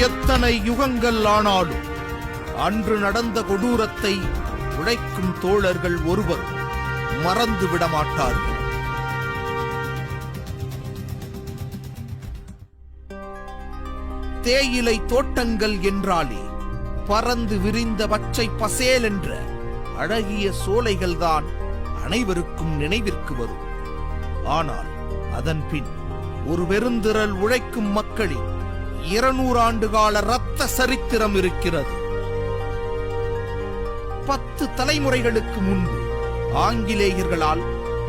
எத்தனை யுகங்கள் ஆனாலும் அன்று நடந்த கொடூரத்தை உழைக்கும் தோழர்கள் ஒருவர் மறந்து விட மாட்டார்கள் தேயிலை தோட்டங்கள் என்றாலே பறந்து விரிந்த பச்சை பசேல் என்ற அழகிய சோலைகள்தான் அனைவருக்கும் நினைவிற்கு வரும். ஆனால் அதன் பின் ஒரு பெருந்திரல் உழைக்கும் மக்களின் இருநூறு ஆண்டு கால ரத்த சரித்திரம் இருக்கிறது. பத்து தலைமுறைகளுக்கு முன்பு ஆங்கிலேயர்களால்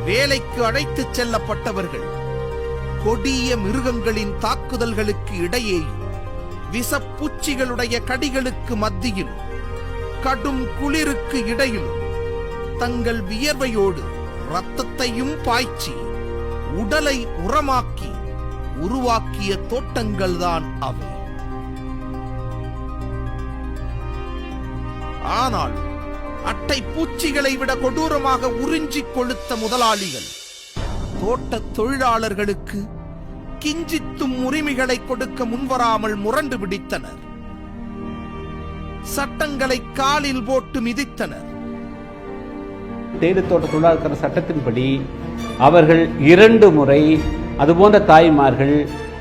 வேலைக்கு அழைத்துச் செல்லப்பட்டவர்கள் கொடிய மிருகங்களின் தாக்குதல்களுக்கு இடையேயும் விஷப்பூச்சிகளுடைய கடிகளுக்கு மத்தியில் கடும் குளிருக்கு இடையில் தங்கள் வியர்வையோடு ரத்தத்தையும் பாய்ச்சி உடலை உரமாக்கி உருவாக்கிய தோட்டங்கள்தான் அவை. ஆனால் அட்டை பூச்சிகளை விட கொடூரமாக உறிஞ்சி கொளுத்த முதலாளிகள் தோட்ட தொழிலாளர்களுக்கு கிஞ்சித்தும் உரிமைகளை கொடுக்க முன்வராமல் முரண்டு பிடித்தனர். சட்டங்களை காலில் போட்டு மிதித்தனர். தேயிலை தோட்ட தொழிலாளர் சட்டத்தின்படி அவர்கள் இரண்டு முறை அதுபோன்ற தாய்மார்கள்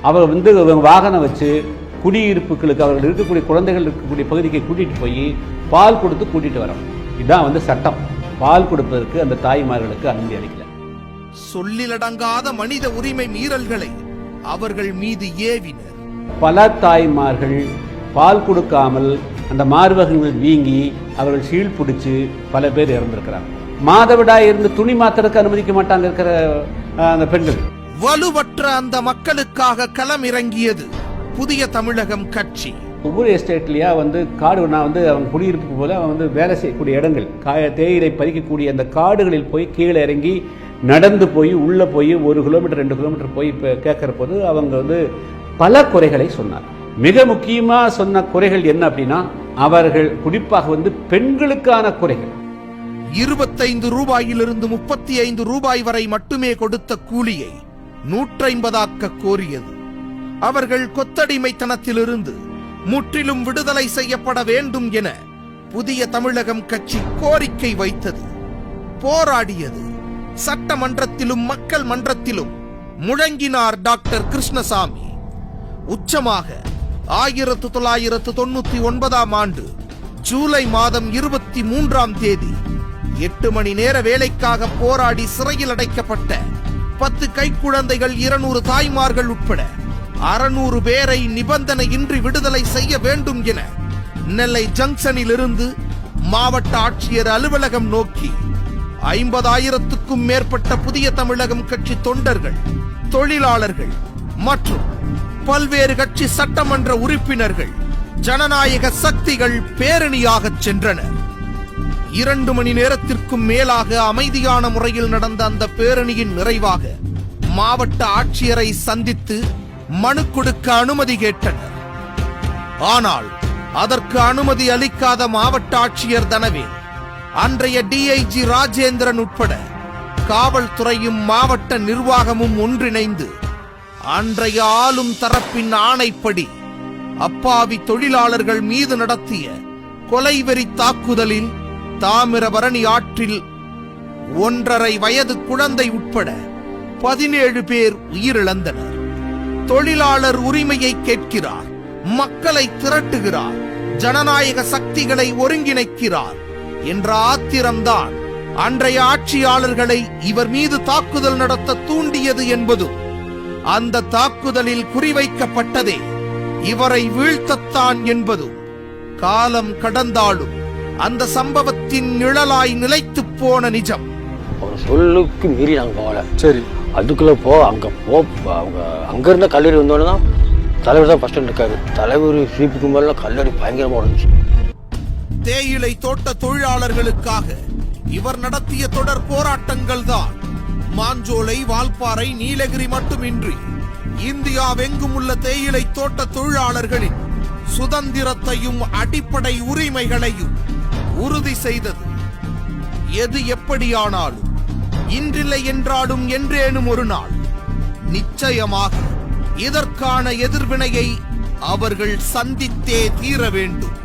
அவர் வந்து வாகனம் வச்சு குடியிருப்புகளுக்கு அவர்கள் இருக்கக்கூடிய குழந்தைகள் இருக்கக்கூடிய பகுதிக்கு கூட்டிட்டு போய் பால் கொடுத்து கூட்டிட்டு வரணும் இதுதான் வந்து சட்டம். பால் கொடுப்பதற்கு அந்த தாய்மார்களுக்கு அனுமதி அளிக்கல. சொல்லிலடங்காத மனித உரிமை மீறல்களை அவர்கள் மீது ஏவினர். பல தாய்மார்கள் பால் கொடுக்காமல் அந்த மார்பகங்கள் வீங்கி அவர்கள் சீழ் பிடிச்சு பல பேர் இறந்திருக்கிறாங்க. மாதவிடாய் இருந்து துணி மாத்திரக்கு அனுமதிக்க மாட்டாங்க இருக்கிற அந்த பெண்கள். வலுவற்ற அந்த மக்களுக்காக களம் இறங்கியது புதிய தமிழகம் கட்சி. ஒவ்வொரு எஸ்டேட்லயா வந்து காடு நான் வந்து அவங்க குடியிருப்புக்கு போல அவன் வந்து வேலை செய்யக்கூடிய இடங்கள். காய தேயிலை பறிக்கக்கூடிய அந்த காடுகளில் போய் கீழே இறங்கி நடந்து போய் உள்ள போய் ஒரு கிலோமீட்டர் ரெண்டு கிலோமீட்டர் போய் இப்போ கேட்குற போது அவங்க வந்து பல குறைகளை சொன்னார். மிக முக்கியமா சொன்ன குறைகள் என்ன அப்படின்னா அவர்கள் குறிப்பாக வந்து பெண்களுக்கான குறைகள். இருபத்தைந்து ரூபாயிலிருந்து முப்பத்தி ஐந்து ரூபாய் வரை மட்டுமே கொடுத்த கூலியை நூற்றைம்பதாக்க கோரியது. அவர்கள் கொத்தடிமைத்தனத்திலிருந்து முற்றிலும் விடுதலை செய்யப்பட வேண்டும் என புதிய தமிழகம் கட்சி கோரிக்கை வைத்தது. போராடியது சட்டமன்றத்திலும் மக்கள் மன்றத்திலும் முழங்கினார் டாக்டர் கிருஷ்ணசாமி. உச்சமாக ஆயிரத்து தொள்ளாயிரத்து தொண்ணூத்தி ஒன்பதாம் ஆண்டு ஜூலை மாதம் இருபத்தி மூன்றாம் தேதி எட்டு மணி நேர வேலைக்காக போராடி சிறையில் அடைக்கப்பட்ட பத்து கைக்குழந்தைகள் இருநூறு தாய்மார்கள் உட்பட அறுநூறு பேரை நிபந்தனையின்றி விடுதலை செய்ய வேண்டும் என நெல்லை ஜங்ஷனில் இருந்து மாவட்ட ஆட்சியர் அலுவலகம் நோக்கி ஐம்பதாயிரத்துக்கும் மேற்பட்ட புதிய தமிழகம் கட்சி தொண்டர்கள் தொழிலாளர்கள் மற்றும் பல்வேறு கட்சி சட்டமன்ற உறுப்பினர்கள் ஜனநாயக சக்திகள் பேரணியாகச் சென்றனர். இரண்டு மணி நேரத்திற்கும் மேலாக அமைதியான முறையில் நடந்த அந்த பேரணியின் நிறைவாக மாவட்ட ஆட்சியரை சந்தித்து மனு கொடுக்க அனுமதி கேட்டனர். ஆனால் அதற்கு அனுமதி அளிக்காத மாவட்ட ஆட்சியர் தனவே அன்றைய டிஐஜி ராஜேந்திரன் உட்பட காவல்துறையும் மாவட்ட நிர்வாகமும் ஒன்றிணைந்து அன்றைய ஆளும் தரப்பின் ஆணைப்படி அப்பாவி தொழிலாளர்கள் மீது நடத்திய கொலைவெறி தாக்குதலில் தாமிரபரணி ஆற்றில் ஒன்றரை வயது குழந்தை உட்பட பதினேழு பேர் உயிரிழந்தனர். தொழிலாளர் உரிமையை கேட்கிறார். மக்களை திரட்டுகிறார். ஜனநாயக சக்திகளை ஒருங்கிணைக்கிறார் என்ற ஆத்திரம்தான் அன்றைய ஆட்சியாளர்களை இவர் மீது தாக்குதல் நடத்த தூண்டியது என்பதும் அந்த தாக்குதலில் குறிவைக்கப்பட்டதே இவரை வீழ்த்தத்தான் என்பதும் காலம் கடந்தாலும் அந்த சம்பவத்தின் நிழலாய் நிலைத்துப் போன நிஜம். அவர் சொல்லுக்கு மீறி நாங்கள் போகல சரி. அதுக்குள்ளே போ அங்கே போ அவங்க அங்கேருந்த கல்லூரி வந்தோடனே தான் தலைவர் தான் ஃபஸ்ட்டு இருக்காரு தலைவர் சீப்புக்கு மேலே கல்லூரி பயங்கரமாக இருந்துச்சு தேயிலை தோட்ட தொழிலாளர்களுக்காக இவர் நடத்திய தொடர் போராட்டங்கள் தான். மாஞ்சோலை வால்பாறை நீலகிரி மட்டுமின்றி இந்தியாவெங்கும் உள்ள தேயிலை தோட்ட தொழிலாளர்களின் சுதந்திரத்தையும் அடிப்படை உரிமைகளையும் உறுதி செய்தது. எது எப்படியானாலும் இன்றில்லை என்றாலும் என்றேனும் ஒரு நாள். நிச்சயமாக இதற்கான எதிர்வினையை அவர்கள் சந்தித்தே தீர வேண்டும்.